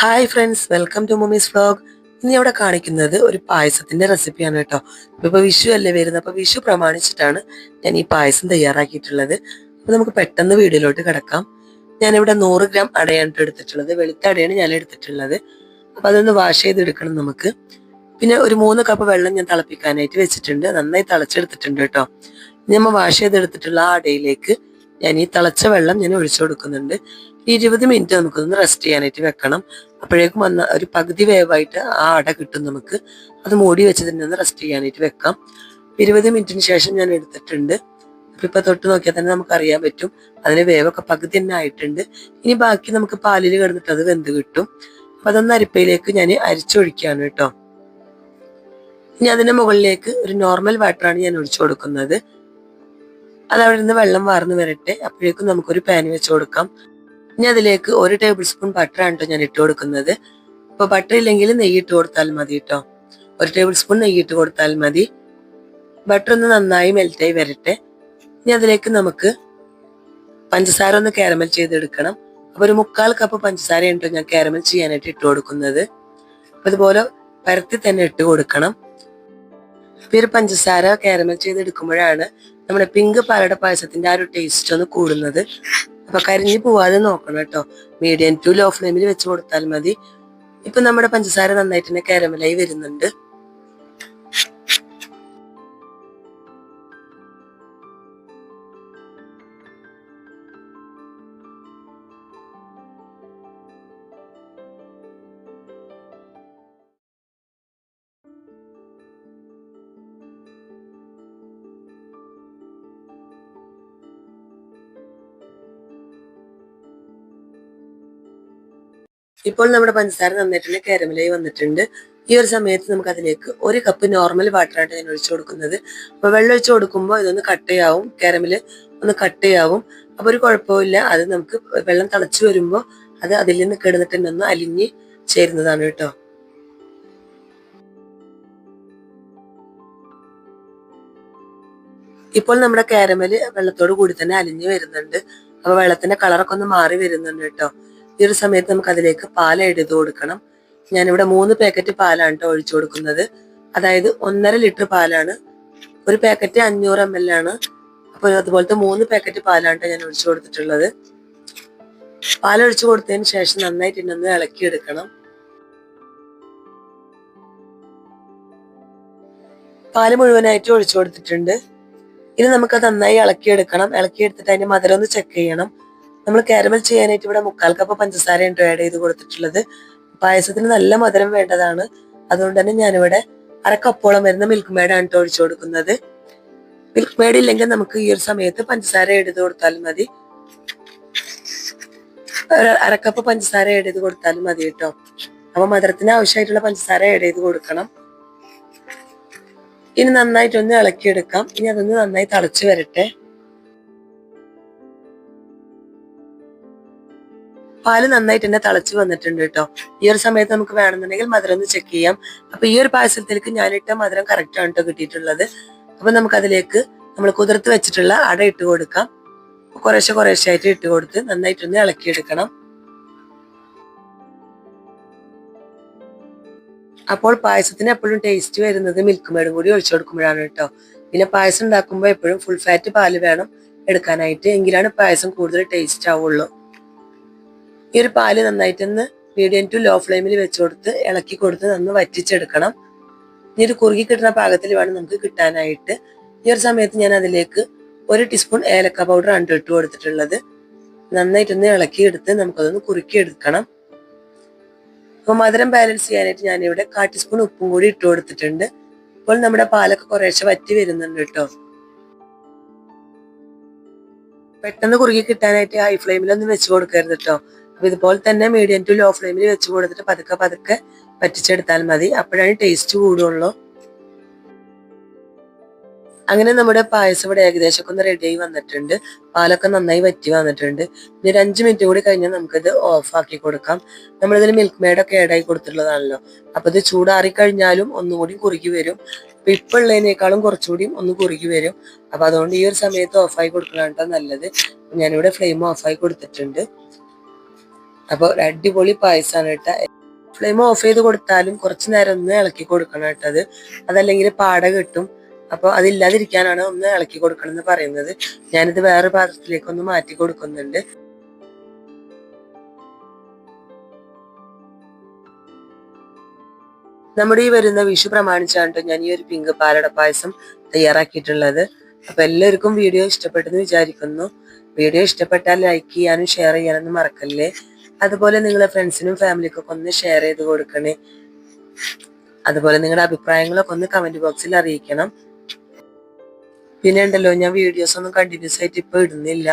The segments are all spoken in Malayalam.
Hi friends welcome to mummy's vlog ഇന്ന് ഇവിടെ കാണിക്കുന്നത് ഒരു പായസത്തിന്റെ റെസിപ്പിയാണ് കേട്ടോ ഇപ്പൊ വിഷു അല്ലേ വരുന്നത്? അപ്പൊ വിഷു പ്രമാണിച്ചിട്ടാണ് ഞാൻ ഈ പായസം തയ്യാറാക്കിയിട്ടുള്ളത്. അപ്പോൾ നമുക്ക് പെട്ടെന്ന് വീഡിയോയിലോട്ട് കിടക്കാം. ഞാനിവിടെ നൂറ് ഗ്രാം അടയാണ് എടുത്തിട്ടുള്ളത്. വെളുത്ത അടയാണ് ഞാൻ എടുത്തിട്ടുള്ളത്. അപ്പോൾ അതൊന്ന് വാഷ് ചെയ്തെടുക്കണം നമുക്ക്. പിന്നെ ഒരു മൂന്ന് കപ്പ് വെള്ളം ഞാൻ തിളപ്പിക്കാനായിട്ട് വെച്ചിട്ടുണ്ട്. നന്നായി തിളച്ചെടുത്തിട്ടുണ്ട് കേട്ടോ നമ്മൾ വാഷ് ചെയ്തെടുത്തിട്ടുള്ള ആ അടയിലേക്ക് ഞാൻ ഈ തിളച്ച വെള്ളം ഞാൻ ഒഴിച്ചു കൊടുക്കുന്നുണ്ട്. ഇരുപത് മിനിറ്റ് നമുക്കൊന്ന് റെസ്റ്റ് ചെയ്യാനായിട്ട് വെക്കണം. അപ്പോഴേക്കും വന്ന ഒരു പകുതി വേവായിട്ട് ആ അട കിട്ടും നമുക്ക്. അത് മൂടി വെച്ച് തന്നെ ഒന്ന് റെസ്റ്റ് ചെയ്യാനായിട്ട് വെക്കാം. ഇരുപത് മിനിറ്റിന് ശേഷം ഞാൻ എടുത്തിട്ടുണ്ട്. അപ്പൊ ഇപ്പൊ തൊട്ട് നോക്കിയാൽ തന്നെ നമുക്ക് അറിയാൻ പറ്റും. അതിന് വേവൊക്കെ പകുതി തന്നെ ആയിട്ടുണ്ട്. ഇനി ബാക്കി നമുക്ക് പാലിൽ കിടന്നിട്ട് അത് വെന്ത് കിട്ടും. അപ്പൊ അതൊന്ന് അരിപ്പയിലേക്ക് ഞാൻ അരിച്ചൊഴിക്കുകയാണ് കേട്ടോ. ഇനി അതിന്റെ മുകളിലേക്ക് ഒരു നോർമൽ വാട്ടറാണ് ഞാൻ ഒഴിച്ചു കൊടുക്കുന്നത്. അത് അവിടെ നിന്ന് വെള്ളം വാർന്ന് വരട്ടെ. അപ്പോഴേക്കും നമുക്കൊരു പാൻ വെച്ച് കൊടുക്കാം. ഇനി അതിലേക്ക് ഒരു ടേബിൾ സ്പൂൺ ബട്ടറാണ് കേട്ടോ ഞാൻ ഇട്ട് കൊടുക്കുന്നത്. അപ്പൊ ബട്ടർ ഇല്ലെങ്കിൽ നെയ്യ് ഇട്ട് കൊടുത്താൽ മതി കേട്ടോ ഒരു ടേബിൾ സ്പൂൺ നെയ്യ് ഇട്ട് കൊടുത്താൽ മതി. ബട്ടർ ഒന്ന് നന്നായി മെൽറ്റായി വരട്ടെ. ഇനി അതിലേക്ക് നമുക്ക് പഞ്ചസാര ഒന്ന് കാരമൽ ചെയ്തെടുക്കണം. അപ്പൊ ഒരു മുക്കാൽ കപ്പ് പഞ്ചസാര ഉണ്ടോ ഞാൻ കാരമൽ ചെയ്യാനായിട്ട് ഇട്ട് കൊടുക്കുന്നത്. അപ്പൊ ഇതുപോലെ പരത്തി തന്നെ ഇട്ട് കൊടുക്കണം. അപ്പൊ ഈ ഒരു പഞ്ചസാര കാരമൽ ചെയ്തെടുക്കുമ്പോഴാണ് നമ്മുടെ പിങ്ക് പാലട പായസത്തിന്റെ ആ ഒരു ടേസ്റ്റ് ഒന്ന് കൂടുന്നത്. അപ്പൊ കരിഞ്ഞു പോവാതെ നോക്കണം കേട്ടോ. മീഡിയം ടു ലോ ഫ്ലെയിമിൽ വെച്ച് കൊടുത്താൽ മതി. ഇപ്പൊ നമ്മുടെ പഞ്ചസാര നന്നായിട്ട് തന്നെ കാരമലായി വരുന്നുണ്ട്. ഇപ്പോൾ നമ്മുടെ പഞ്ചസാര നന്നായിട്ടുള്ള കാരമലായി വന്നിട്ടുണ്ട്. ഈ ഒരു സമയത്ത് നമുക്ക് അതിലേക്ക് ഒരു കപ്പ് നോർമൽ വാട്ടറായിട്ട് ഞാൻ ഒഴിച്ചു കൊടുക്കുന്നത്. അപ്പൊ വെള്ളം ഒഴിച്ചു കൊടുക്കുമ്പോൾ ഇതൊന്ന് കട്ടയാവും കാരമൽ ഒന്ന് കട്ടയാവും അപ്പൊ ഒരു കുഴപ്പമില്ല അത് നമുക്ക് വെള്ളം തിളച്ചു വരുമ്പോൾ അത് അതിൽ നിന്ന് കിടന്നിട്ട് ഒന്ന് അലിഞ്ഞ് ചേരുന്നതാണ് കേട്ടോ. ഇപ്പോൾ നമ്മുടെ കാരമൽ വെള്ളത്തോട് കൂടി തന്നെ അലിഞ്ഞു വരുന്നുണ്ട്. അപ്പൊ വെള്ളത്തിന്റെ കളറൊക്കെ ഒന്ന് മാറി വരുന്നുണ്ട് കേട്ടോ. ഈ ഒരു സമയത്ത് നമുക്ക് അതിലേക്ക് പാൽ എഴുതി കൊടുക്കണം. ഞാനിവിടെ മൂന്ന് പാക്കറ്റ് പാലാണ് കേട്ടോ ഒഴിച്ചു കൊടുക്കുന്നത്. അതായത് ഒന്നര ലിറ്റർ പാലാണ്. ഒരു പാക്കറ്റ് അഞ്ഞൂറ് എം എൽ ആണ്. അപ്പോൾ അതുപോലത്തെ മൂന്ന് പാക്കറ്റ് പാലാണ് ട്ടോ ഞാൻ ഒഴിച്ചു കൊടുത്തിട്ടുള്ളത്. പാൽ ഒഴിച്ചു കൊടുത്തതിന് ശേഷം നന്നായിട്ട് ഇന്നൊന്ന് ഇളക്കിയെടുക്കണം. പാൽ മുഴുവനായിട്ട് ഒഴിച്ചു കൊടുത്തിട്ടുണ്ട്. ഇനി നമുക്ക് നന്നായി ഇളക്കിയെടുക്കണം. ഇളക്കിയെടുത്തിട്ട് അതിന്റെ മധുരം ഒന്ന് ചെക്ക് ചെയ്യണം. നമ്മൾ കാരമൽ ചെയ്യാനായിട്ട് ഇവിടെ മുക്കാൽ കപ്പ് പഞ്ചസാര ഉണ്ട് ആഡ് ചെയ്ത് കൊടുത്തിട്ടുള്ളത്. പായസത്തിന് നല്ല മധുരം വേണ്ടതാണ്. അതുകൊണ്ട് തന്നെ ഞാനിവിടെ അരക്കപ്പോളം കപ്പോളം വരുന്ന മിൽക്ക് മേഡാണ് ഒഴിച്ചു കൊടുക്കുന്നത്. മിൽക്ക് മേഡ് ഇല്ലെങ്കിൽ നമുക്ക് ഈ ഒരു സമയത്ത് പഞ്ചസാര എടുത്ത് കൊടുത്താലും മതി. അരക്കപ്പ് പഞ്ചസാര ആഡ് ചെയ്ത് കൊടുത്താലും മതി കേട്ടോ അപ്പൊ മധുരത്തിന് ആവശ്യമായിട്ടുള്ള പഞ്ചസാര ആഡ് ചെയ്ത് കൊടുക്കണം. ഇനി നന്നായിട്ടൊന്ന് ഇളക്കിയെടുക്കാം. ഇനി അതൊന്ന് നന്നായി തളച്ചു വരട്ടെ. പാൽ നന്നായിട്ട് തന്നെ തിളച്ച് വന്നിട്ടുണ്ട് കേട്ടോ. ഈ ഒരു സമയത്ത് നമുക്ക് വേണമെന്നുണ്ടെങ്കിൽ മധുരം ഒന്ന് ചെക്ക് ചെയ്യാം. അപ്പൊ ഈ ഒരു പായസത്തിലേക്ക് ഞാനിട്ട മധുരം കറക്റ്റ് ആണ് കേട്ടോ കിട്ടിയിട്ടുള്ളത്. അപ്പൊ നമുക്ക് അതിലേക്ക് നമ്മൾ കുതിർത്ത് വെച്ചിട്ടുള്ള അട ഇട്ട് കൊടുക്കാം. കുറേശ്ശെ കുറേശ്ശെ ആയിട്ട് ഇട്ട് കൊടുത്ത് നന്നായിട്ടൊന്ന് ഇളക്കിയെടുക്കണം. അപ്പോൾ പായസത്തിന് എപ്പോഴും ടേസ്റ്റ് വരുന്നത് മിൽക്ക് മേടും കൂടി ഒഴിച്ചു കൊടുക്കുമ്പോഴാണ് കേട്ടോ പിന്നെ പായസം ഉണ്ടാക്കുമ്പോൾ എപ്പോഴും ഫുൾ ഫാറ്റ് പാൽ വേണം എടുക്കാനായിട്ട്. എങ്കിലാണ് പായസം കൂടുതൽ ടേസ്റ്റ് ആവുള്ളൂ. ഈ ഒരു പാൽ നന്നായിട്ടൊന്ന് മീഡിയം ടു ലോ ഫ്ലെയിമിൽ വെച്ച് കൊടുത്ത് ഇളക്കി കൊടുത്ത് നന്ന് വറ്റിച്ചെടുക്കണം. ഇനി ഒരു കുറുകി കിട്ടുന്ന പാകത്തിൽ വേണം നമുക്ക് കിട്ടാനായിട്ട്. ഈ ഒരു സമയത്ത് ഞാൻ അതിലേക്ക് ഒരു ടീസ്പൂൺ ഏലക്ക പൗഡർ ആണ് ഇട്ട് കൊടുത്തിട്ടുള്ളത്. നന്നായിട്ടൊന്ന് ഇളക്കി എടുത്ത് നമുക്കതൊന്ന് കുറുക്കി എടുക്കണം. അപ്പൊ മധുരം ബാലൻസ് ചെയ്യാനായിട്ട് ഞാനിവിടെ കാ ടീസ്പൂൺ ഉപ്പും കൂടി ഇട്ട് കൊടുത്തിട്ടുണ്ട്. ഇപ്പോൾ നമ്മുടെ പാലൊക്കെ കുറേശ്ശെ വറ്റി വരുന്നുണ്ട് കേട്ടോ. പെട്ടെന്ന് കുറുകി കിട്ടാനായിട്ട് ഹൈ ഫ്ലെയിമിലൊന്നും വെച്ച് കൊടുക്കരുത് കേട്ടോ. അപ്പൊ ഇതുപോലെ തന്നെ മീഡിയം ടു ലോ ഫ്ലെയിമിൽ വെച്ച് കൊടുത്തിട്ട് പതുക്കെ പതുക്കെ പറ്റിച്ചെടുത്താൽ മതി. അപ്പോഴാണ് ടേസ്റ്റ് കൂടുള്ളൂ. അങ്ങനെ നമ്മുടെ പായസം ഇവിടെ ഏകദേശം ഒക്കെ ഒന്ന് റെഡിയായി വന്നിട്ടുണ്ട്. പാലൊക്കെ നന്നായി വറ്റി വന്നിട്ടുണ്ട്. ഇനി ഒരു അഞ്ച് മിനിറ്റ് കൂടി കഴിഞ്ഞാൽ നമുക്കിത് ഓഫ് ആക്കി കൊടുക്കാം. നമ്മളിതിൽ മിൽക്ക് മെയ്ഡൊക്കെ ആയി കൊടുത്തിട്ടുള്ളതാണല്ലോ. അപ്പൊ ഇത് ചൂടാറി കഴിഞ്ഞാലും ഒന്നുകൂടി കുറുകി വരും. അപ്പൊ ഇപ്പൊ ഉള്ളതിനേക്കാളും കുറച്ചുകൂടി ഒന്ന് കുറുകി വരും. അപ്പൊ അതുകൊണ്ട് ഈ ഒരു സമയത്ത് ഓഫായി കൊടുക്കലാണ് കേട്ടോ നല്ലത്. ഞാനിവിടെ ഫ്ലെയിം ഓഫായി കൊടുത്തിട്ടുണ്ട്. അപ്പോൾ ഒരു അടിപൊളി പായസമാണ് കേട്ടോ. ഫ്ലെയിം ഓഫ് ചെയ്ത് കൊടുത്താലും കുറച്ച് നേരം ഒന്ന് ഇളക്കി കൊടുക്കണം കേട്ടത് അതല്ലെങ്കിൽ പാട കിട്ടും. അപ്പോൾ അതില്ലാതിരിക്കാനാണ് ഒന്ന് ഇളക്കി കൊടുക്കണം എന്ന് പറയുന്നത്. ഞാനിത് വേറെ പാത്രത്തിലേക്ക് ഒന്ന് മാറ്റി കൊടുക്കുന്നുണ്ട്. നമ്മുടെ ഈ വരുന്ന വിഷു പ്രമാണിച്ചാണ് ഞാൻ ഈ ഒരു പിങ്ക് പാലട പായസം തയ്യാറാക്കിയിട്ടുള്ളത്. അപ്പൊ എല്ലാവർക്കും വീഡിയോ ഇഷ്ടപ്പെട്ടെന്ന് വിചാരിക്കുന്നു. വീഡിയോ ഇഷ്ടപ്പെട്ടാൽ ലൈക്ക് ചെയ്യാനും ഷെയർ ചെയ്യാനൊന്നും മറക്കല്ലേ. അതുപോലെ നിങ്ങളെ ഫ്രണ്ട്സിനും ഫാമിലിക്കൊക്കെ ഒന്ന് ഷെയർ ചെയ്ത് കൊടുക്കണേ. അതുപോലെ നിങ്ങളുടെ അഭിപ്രായങ്ങളൊക്കെ ഒന്ന് കമന്റ് ബോക്സിൽ അറിയിക്കണം. പിന്നെ ഉണ്ടല്ലോ ഞാൻ വീഡിയോസ് ഒന്നും കണ്ടിന്യൂസ് ആയിട്ട് ഇപ്പൊ ഇടുന്നില്ല.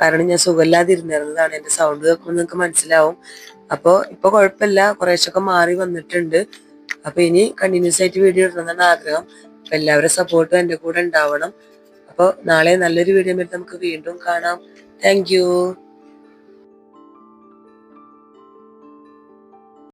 കാരണം ഞാൻ സുഖമില്ലാതെ സുഖമില്ലാതിരുന്നിരുന്നതാണ്. എന്റെ സൗണ്ട് കേൾക്കുമ്പോൾ നിങ്ങൾക്ക് മനസ്സിലാവും. അപ്പോൾ ഇപ്പൊ കുഴപ്പമില്ല. കുറേശ്ശൊക്കെ മാറി വന്നിട്ടുണ്ട്. അപ്പോൾ ഇനി കണ്ടിന്യൂസ് ആയിട്ട് വീഡിയോ ഇടണമെന്നാണ് ആഗ്രഹം. അപ്പോൾ എല്ലാവരുടെ സപ്പോർട്ടും എന്റെ കൂടെ ഉണ്ടാവണം. അപ്പോൾ നാളെ നല്ലൊരു വീഡിയോ നമുക്ക് വീണ്ടും കാണാം. താങ്ക്